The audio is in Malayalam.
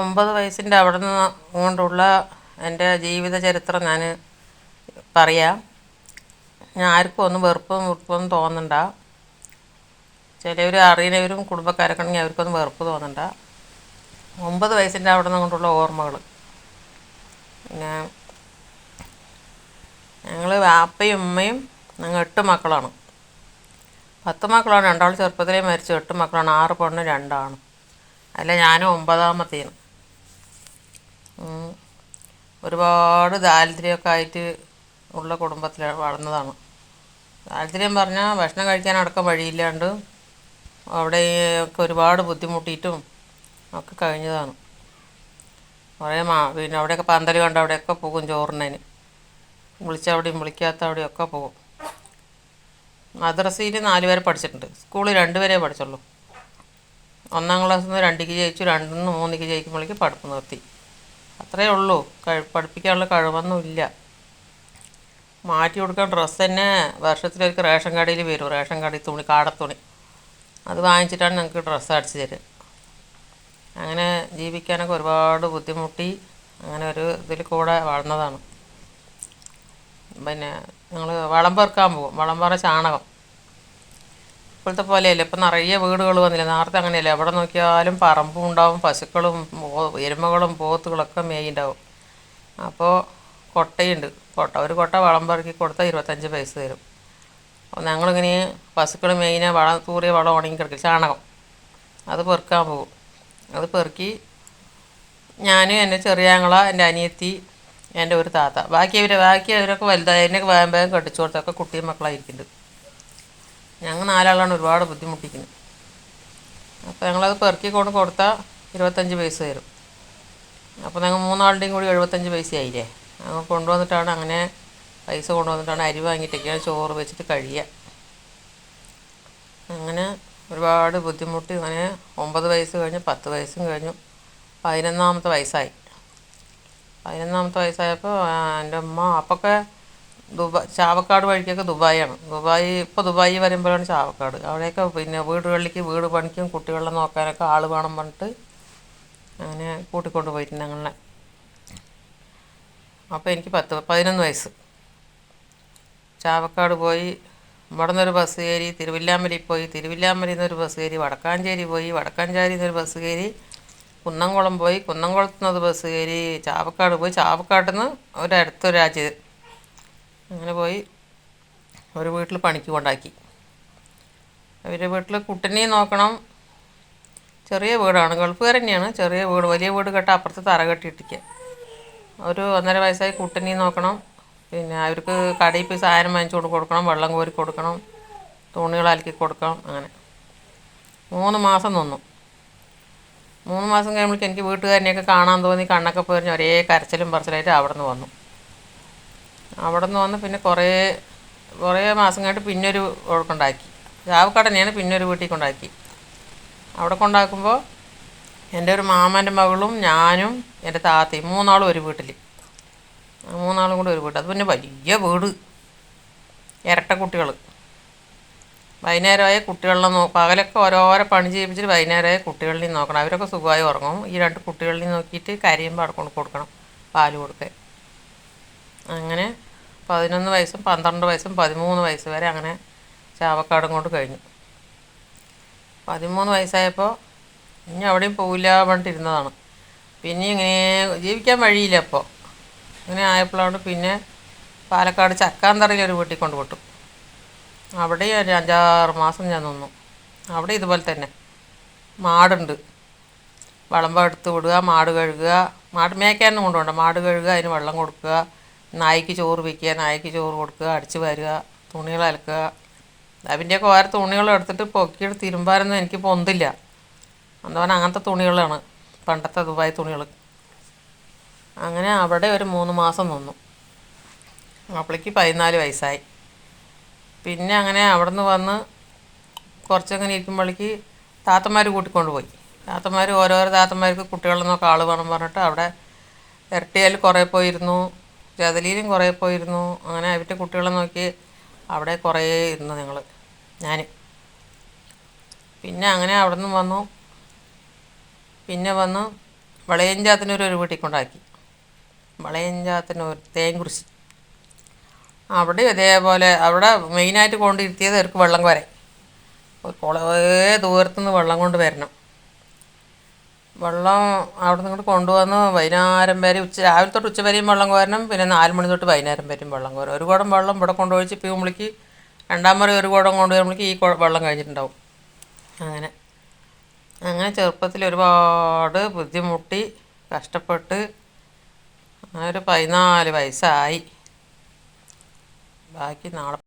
ഒമ്പത് വയസ്സിന്റെ അവിടെ നിന്ന് കൊണ്ടുള്ള എന്റെ ജീവിത ചരിത്രം ഞാൻ പറയാം. ഞാൻ ആർക്കും ഒന്നും വെറുപ്പും വെറുപ്പൊന്നും തോന്നണ്ട. ചിലവർ അറിയുന്നവരും കുടുംബക്കാരൊക്കെ ഉണ്ടെങ്കിൽ അവർക്കൊന്നും വെറുപ്പ് തോന്നണ്ട. ഒമ്പത് വയസ്സിന്റെ അവിടെ നിന്ന് കൊണ്ടുള്ള ഓർമ്മകൾ പിന്നെ ഞങ്ങൾ വാപ്പയും ഉമ്മയും ഞങ്ങൾ എട്ട് മക്കളാണ്. പത്ത് മക്കളാണ്. രണ്ടാൾ ചെറുപ്പത്തിലേ മരിച്ചു. എട്ട് മക്കളാണ്. ആറ് പെണ്ണ് രണ്ടാണ്. അല്ല ഞാനും ഒമ്പതാമത്തേന്. ഒരുപാട് ദാരിദ്ര്യമൊക്കെ ആയിട്ട് ഉള്ള കുടുംബത്തിൽ വളർന്നതാണ്. ദാരിദ്ര്യം പറഞ്ഞാൽ ഭക്ഷണം കഴിക്കാനടക്കം വഴിയില്ലാണ്ട് അവിടെ ഒക്കെ ഒരുപാട് ബുദ്ധിമുട്ടിയിട്ടും ഒക്കെ കഴിഞ്ഞതാണ്. കുറേ മാ പിന്നെ അവിടെയൊക്കെ പന്തൽ കണ്ട് അവിടെയൊക്കെ പോകും ചോറിനതിന് വിളിച്ച അവിടെയും വിളിക്കാത്ത അവിടെയൊക്കെ പോകും. മദ്രസയിൽ നാല് വരെ പഠിച്ചിട്ടുണ്ട്. സ്കൂളിൽ രണ്ട് വരെ പഠിച്ചുള്ളൂ. ഒന്നാം ക്ലാസ്സിൽ നിന്ന് രണ്ടിക്ക് ജയിച്ചു രണ്ടിൽ നിന്ന് മൂന്നിക്ക് ജയിക്കുമ്പോഴേക്ക് പഠിപ്പ് നിർത്തി. അത്രയേ ഉള്ളൂ. പഠിപ്പിക്കാനുള്ള കഴിവൊന്നും ഇല്ല. മാറ്റി കൊടുക്കാൻ ഡ്രസ്സ് തന്നെ വർഷത്തിലൊരിക്കൽ റേഷൻ കടയിൽ വരും. റേഷൻ കടയിൽ തുണി കാടത്തുണി. അത് വാങ്ങിച്ചിട്ടാണ് ഞങ്ങൾക്ക് ഡ്രസ്സ് അടിച്ചു തരുക. അങ്ങനെ ജീവിക്കാനൊക്കെ ഒരുപാട് ബുദ്ധിമുട്ടി അങ്ങനെ ഒരു ഇതിൽ കൂടെ വളർന്നതാണ്. പിന്നെ ഞങ്ങൾ വളം പെറുക്കാൻ പോകും. വളം പറ ചാണകം. ഇപ്പോഴത്തെ പോലെയല്ല. ഇപ്പം നിറയെ വീടുകൾ വന്നില്ല? നേരത്തെ അങ്ങനെയല്ല. എവിടെ നോക്കിയാലും പറമ്പും ഉണ്ടാവും പശുക്കളും എരുമകളും പോത്തുകളൊക്കെ മേയുണ്ടാവും. അപ്പോൾ കൊട്ടയുണ്ട്. കൊട്ട ഒരു കൊട്ട വളം പറക്കി കൊടുത്താൽ ഇരുപത്തഞ്ച് പൈസ തരും. അപ്പോൾ ഞങ്ങളിങ്ങനെ പശുക്കൾ മെയിനെ വളം തൂറിയ വളം ഉണങ്ങി കിടക്കും. ചാണകം. അത് പെറുക്കാൻ പോകും അത് പെറുക്കി ഞാനും എന്റെ ചെറിയാങ്ങള എന്റെ അനിയത്തി എന്റെ ഒരു താത്ത ബാക്കി അവർ ബാക്കി അവരൊക്കെ വലുതായി എന്നെ വേഗം വേഗം കെട്ടിച്ചു കൊടുത്തൊക്കെ കുട്ടിയും മക്കളായിരിക്കുന്നുണ്ട്. ഞങ്ങൾ നാലാളാണ് ഒരുപാട് ബുദ്ധിമുട്ടിക്കുന്നത്. അപ്പോൾ ഞങ്ങളത് പെറുക്കി കൊണ്ട് കൊടുത്താൽ ഇരുപത്തഞ്ച് പൈസ തരും. അപ്പോൾ ഞങ്ങൾ മൂന്നാളുടെയും കൂടി എഴുപത്തഞ്ച് പൈസ ആയില്ലേ? ഞങ്ങൾ കൊണ്ടുവന്നിട്ടാണ് അങ്ങനെ പൈസ കൊണ്ടുവന്നിട്ടാണ് അരി വാങ്ങിയിട്ടൊക്കെയാണ് ചോറ് വെച്ചിട്ട് കഴിയുക അങ്ങനെ ഒരുപാട് ബുദ്ധിമുട്ടി അങ്ങനെ ഒമ്പത് വയസ്സ് കഴിഞ്ഞു പത്ത് വയസ്സും കഴിഞ്ഞു. പതിനൊന്നാമത്തെ വയസ്സായി. പതിനൊന്നാമത്തെ വയസ്സായപ്പോൾ എന്റെ അമ്മ അപ്പൊക്കെ ദുബായ് ചാവക്കാട് വഴിക്കൊക്കെ ദുബായാണ്. ദുബായ് ഇപ്പോൾ ദുബായി വരുമ്പോഴാണ് ചാവക്കാട്. അവിടെയൊക്കെ പിന്നെ വീടുകളിലേക്ക് വീട് പണിക്കും കുട്ടികളെ നോക്കാനൊക്കെ ആൾ വേണം പറഞ്ഞിട്ട് അങ്ങനെ കൂട്ടിക്കൊണ്ട് പോയിട്ടുണ്ട് ഞങ്ങളെ. അപ്പോൾ എനിക്ക് പത്ത് പതിനൊന്ന് വയസ്സ്. ചാവക്കാട് പോയി ഇവിടെ നിന്നൊരു ബസ് കയറി തിരുവില്ലാമലയിൽ പോയി തിരുവില്ലാമലയിൽ നിന്നൊരു ബസ് കയറി വടക്കാഞ്ചേരി പോയി വടക്കാഞ്ചേരി നിന്നൊരു ബസ് കയറി കുന്നംകുളം പോയി കുന്നംകുളത്ത് നിന്നത് ബസ് കയറി ചാവക്കാട് പോയി. ചാവക്കാട്ടിൽ നിന്ന് ഒരടുത്തൊരു രാജ്യം അങ്ങനെ പോയി ഒരു വീട്ടിൽ പണിക്ക് കൊണ്ടാക്കി. അവരുടെ വീട്ടിൽ കുട്ടനെയും നോക്കണം ചെറിയ വീടാണ്. ഗൾഫുകാർ തന്നെയാണ് ചെറിയ വീട്. വലിയ വീട് കെട്ട അപ്പുറത്ത് തറ കെട്ടിയിട്ടിരിക്കുക ഒരു ഒന്നര വയസ്സായി കുട്ടനെ നോക്കണം. പിന്നെ അവർക്ക് കടയിൽ പോയി സാധനം വാങ്ങിച്ചു കൊടുക്കണം. വെള്ളം കോരി കൊടുക്കണം. തുണികൾ അലക്കി കൊടുക്കണം. അങ്ങനെ. മൂന്ന് മാസം നിന്നു. മൂന്ന് മാസം കഴിയുമ്പോഴേക്കും എനിക്ക് വീട്ടുകാരനെയൊക്കെ കാണാൻ തോന്നി. കണ്ണൊക്കെ പൊരിഞ്ഞ് ഒരേ കരച്ചിലും പറച്ചിലായിട്ട് അവിടെ നിന്ന് വന്നു. അവിടെ നിന്ന് വന്ന് പിന്നെ കുറേ കുറേ മാസം കഴിഞ്ഞിട്ട് പിന്നൊരു ഒരു ചാവക്കാടനെയാണ് പിന്നൊരു വീട്ടിൽ കൊണ്ടാക്കി. അവിടെ കൊണ്ടാക്കുമ്പോൾ എന്റെ ഒരു മാമന്റെ മകളും ഞാനും എന്റെ താത്തയും മൂന്നാളും ഒരു വീട്ടിൽ മൂന്നാളും കൂടെ ഒരു വീട്ടിൽ അത് പിന്നെ വലിയ വീട്. ഇരട്ട കുട്ടികൾ വൈകുന്നേരമായ കുട്ടികളെ നോ പകലൊക്കെ ഓരോരോ പണി ചെയ്യിപ്പിച്ചിട്ട് വൈകുന്നേരമായ കുട്ടികളിനെയും നോക്കണം. അവരൊക്കെ സുഖമായി ഉറങ്ങും. ഈ രണ്ട് കുട്ടികളിനെയും നോക്കിയിട്ട് കരിയുമ്പോൾ അവിടെ കൊണ്ട് കൊടുക്കണം. പാൽ കൊടുക്കാൻ. അങ്ങനെ പതിനൊന്ന് വയസ്സും പന്ത്രണ്ട് വയസ്സും പതിമൂന്ന് വയസ്സ് വരെ അങ്ങനെ ചാവക്കാടും കൊണ്ട് കഴിഞ്ഞു. പതിമൂന്ന് വയസ്സായപ്പോൾ ഇനി അവിടെയും പോവില്ല പറഞ്ഞിട്ടിരുന്നതാണ് പിന്നെ ഇങ്ങനെ ജീവിക്കാൻ വഴിയില്ല അപ്പോൾ അങ്ങനെ ആയപ്പോഴാണ് പിന്നെ പാലക്കാട് ചക്കാന്തറയിൽ ഒരു വീട്ടിൽ കൊണ്ട് വിട്ടു. അവിടെ ഒരു അഞ്ചാറ് മാസം ഞാൻ നിന്നു. അവിടെ ഇതുപോലെ തന്നെ. മാടുണ്ട്. വളമ്പ എടുത്ത് വിടുക മാട് കഴുകുക മാട് മേയ്ക്കാനും കൊണ്ടുപോകണ്ട. മാട് കഴുകുക അതിന് വെള്ളം കൊടുക്കുക നായ്ക്ക് ചോറ് വയ്ക്കുക നായ്ക്ക് ചോറ് കൊടുക്കുക അടിച്ച് വരിക തുണികൾ അലക്കുക അതിന്റെയൊക്കെ വേറെ തുണികൾ എടുത്തിട്ട് പൊക്കിയിട്ട് തിരുമ്പാനൊന്നും എനിക്ക് പൊന്തില്ല. എന്താ അങ്ങനത്തെ തുണികളാണ് പണ്ടത്തെ ദുബായ് തുണികൾ. അങ്ങനെ അവിടെ ഒരു മൂന്ന് മാസം നിന്നു. അപ്പോഴേക്ക് പതിനാല് വയസ്സായി. പിന്നെ അങ്ങനെ അവിടെ നിന്ന് വന്ന് കുറച്ചങ്ങനെ ഇരിക്കുമ്പോഴേക്ക് താത്തമാർ കൂട്ടിക്കൊണ്ട് പോയി. താത്തമാർ ഓരോരോ താത്തമാർക്ക് കുട്ടികളെ നോക്കാൻ ആൾ വേണം പറഞ്ഞിട്ട് അവിടെ ഇരട്ടിയാൽ കുറേ പോയിരുന്നു ചെതലിയിലും കുറേ പോയിരുന്നു. അങ്ങനെ അവരുടെ കുട്ടികളെ നോക്കി അവിടെ കുറേ ഇരുന്നു ഞങ്ങൾ ഞാൻ പിന്നെ അങ്ങനെ അവിടെ നിന്ന് വന്നു. പിന്നെ വന്നു വളയഞ്ചാത്തിനൊരു ഒരു വീട്ടിൽ കൊണ്ടാക്കി. തേൻ തേങ്കുറിശി അവിടെ ഇതേപോലെ അവിടെ മെയിനായിട്ട് കൊണ്ടിരുത്തിയത് അവർക്ക് വെള്ളം കോരാൻ. കുറേ ദൂരത്തുനിന്ന് വെള്ളം കൊണ്ട് വരണം. വെള്ളം അവിടെ നിന്ന് ഇങ്ങോട്ട് കൊണ്ടുവന്ന് വൈകുന്നേരം വരെ ഉച്ച രാവിലെ തൊട്ട് ഉച്ച വരെയും വെള്ളം കോരണം. പിന്നെ നാല് മണി തൊട്ട് വൈകുന്നേരം വരെയും വെള്ളം കോരണം ഒരു കുടം വെള്ളം ഇവിടെ കൊണ്ടുപോയിച്ച് പീവുമ്പളിക്ക് രണ്ടാം മുറി ഒരു കുടം കൊണ്ട് വരുമ്പോഴേക്ക് ഈ വെള്ളം കഴിഞ്ഞിട്ടുണ്ടാവും. അങ്ങനെ. അങ്ങനെ ചെറുപ്പത്തിൽ ഒരുപാട് ബുദ്ധിമുട്ടി കഷ്ടപ്പെട്ട് അങ്ങനെ ഒരു പതിനാല് വയസ്സായി. ബാക്കി നാളെ